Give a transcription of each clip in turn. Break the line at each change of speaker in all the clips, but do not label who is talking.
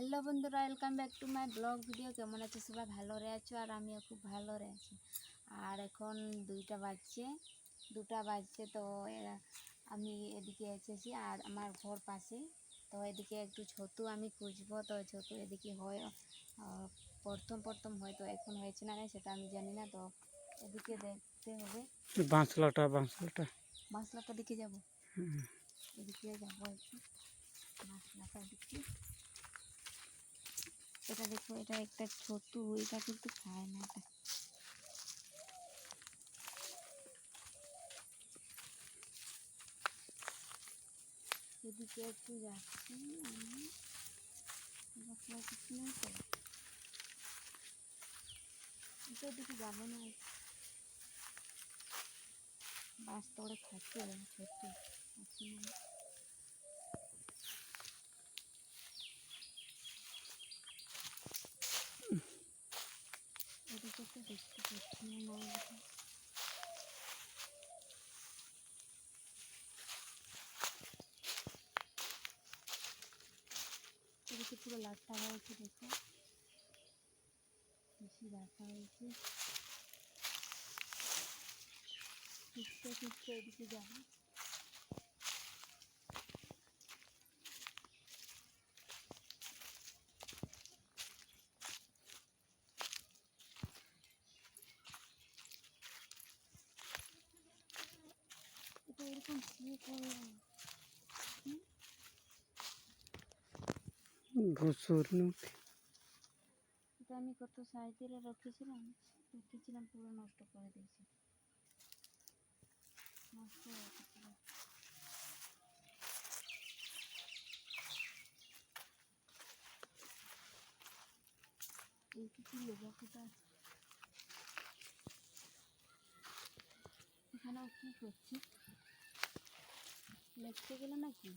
Hello বন্ধুরা welcome back to my blog video কেমন আছে সবাই? ভালো আছো আর আমিও খুব ভালো আছি। আর এখন দুইটা বাজছে দুটা বাজছে তো আমি এদিকে এসেছি আর আমার ঘর পাশে। তো এদিকে একটু ছতু আমি খুঁজবো তো ছতু এদিকে হয় প্রথম প্রথম হয়তো এখন হয়েছে না সেটা আমি জানি না। তো এদিকে দেখতে হবে।
বাঁশলাটা বাঁশলাটা।
মশলাটার দিকে যাব। এদিকে যাব একটু দিকে। এটা দেখো, এটা একটা ছতু এটা কিন্তু খায় না এটা। তো। যাব না। বাস খাচ্ছে ছতু আছে না এদিকে তো দেখতে পাচ্ছি না না এদিকে। এদিকে পুরো লাটটা হয়েছে দেখো। বেশি রাখা হয়েছে। খুঁজতে খুঁজতে এদিকে যাব। এটা এরকম কি করলাম
ঘুষুর নদী
এটা আমি কত সাইডে রেখেছিলাম? রেখেছিলাম, পুরো নষ্ট করে দিয়েছি। নষ্ট হয়ে এই কিছু লেখা কোথা এখানেও কি করছি? লিখতে গেলে নাকি?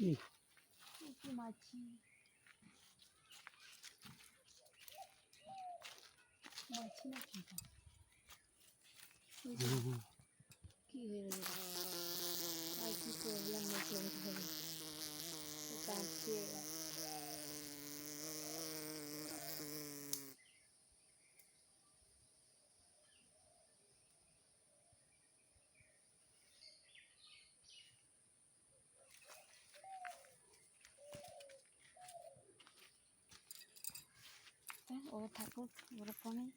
মাছি? মাছি না কি। কি হয়ে গেল আর কি প্রবলেম হয়েছে ও থাকুক ওরকমই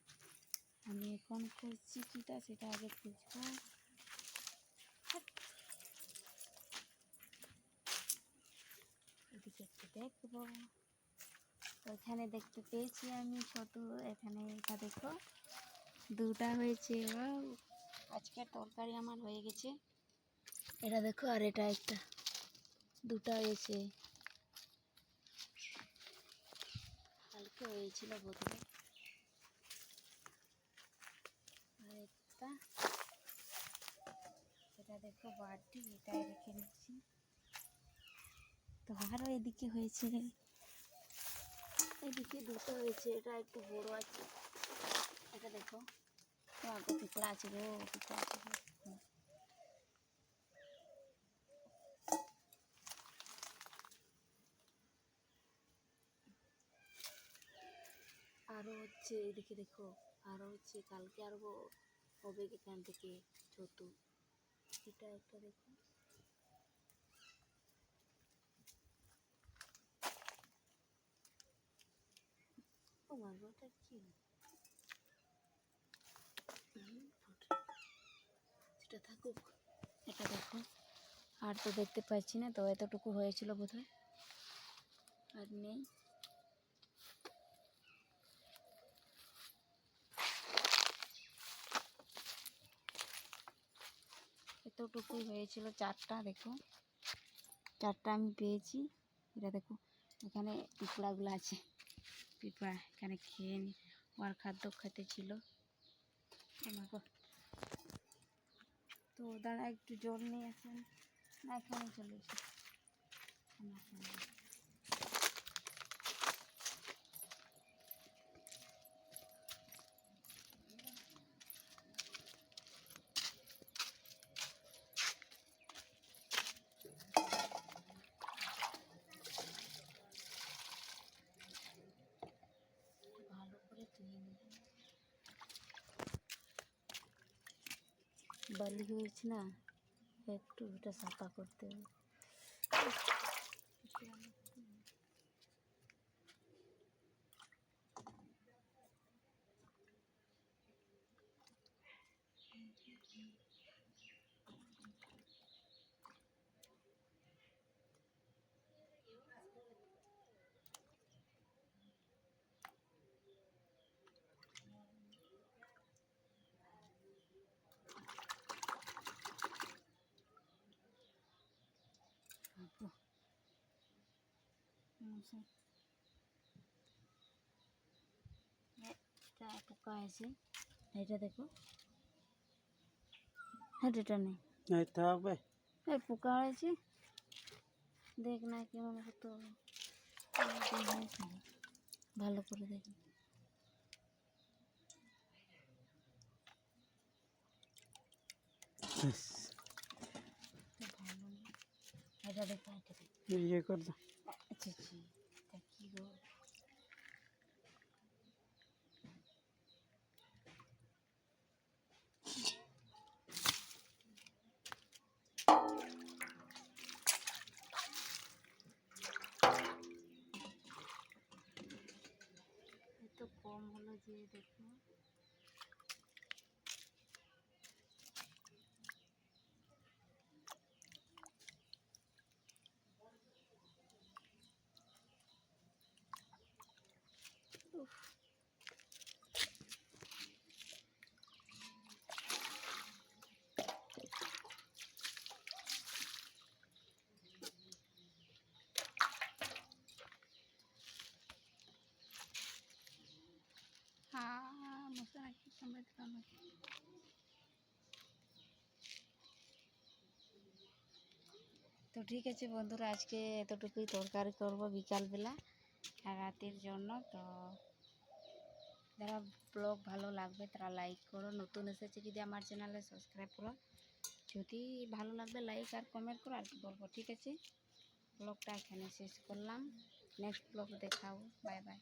আমি এখন খুঁজছি কিটা সেটা আগে খুঁজবো। এদিকে একটু দেখব। এখানে দেখতে পেয়েছি আমি ছোট এখানে এটা দেখো। দুটা হয়েছে! আজকের তরকারি আমার হয়ে গেছে। এটা দেখো, আর এটা একটা। দুটা হয়েছে। হয়েছিল বোধহয় আর এটা দেখো বাটি, এটাই রেখে নিচ্ছি তো আরও এদিকে হয়েছে। এদিকে দুটো হয়েছে, এটা একটু বড় আছে। এটা দেখো, তো আগে পিঁপড়া আছে গো পিঁপড়া আছে গো হুম। আরও হচ্ছে এদিকে দেখো আরও হচ্ছে কালকে আরও হবে এখান থেকে ছতু এটা একটা দেখো। সেটা থাকুক, এটা আর তো দেখতে পাচ্ছি না, তো এতটুকু হয়েছিল বোধহয়। আর নেই। এতটুকুই হয়েছিল, চারটা দেখো। চারটা আমি পেয়েছি। এটা দেখো, এখানে পিঁপড়াগুলো আছে। পিঁপড়া এখানে খেয়ে নি, ওর খাদ্য খেতে ছিল। তো দাঁড়া, একটু জল নিয়ে আসেন। না এখানে চলে এসে আমার সঙ্গে। বালি হয়েছে না? একটু ওটা সাফা করতে হবে। মশা এটা পোকা আছে এটা দেখো হ্যাঁ এটা নেই
এই থাকবে
এই পোকা হয়েছে দেখ না কেমন হতো অনেকদিন হয়েছে না। ভালো করে দেখ ভালো না এটা দেখো এটা দেখো
ইয়ে কর দাও
আচ্ছা তা কি গো কম হলো যে দেখো হ্যাঁ সামনে আমাকে তো ঠিক আছে বন্ধুরা, আজকে এতটুকুই তরকারি করব বিকালবেলা আর রাতের জন্য। তো যারা ব্লগ ভালো লাগবে তারা লাইক করো। নতুন এসেছে যদি আমার চ্যানেলে সাবস্ক্রাইব করো। যদি ভালো লাগবে লাইক আর কমেন্ট করো আর কি বলব ঠিক আছে। ব্লগটা এখানে শেষ করলাম। নেক্সট ব্লগ দেখাবো বাই বাই।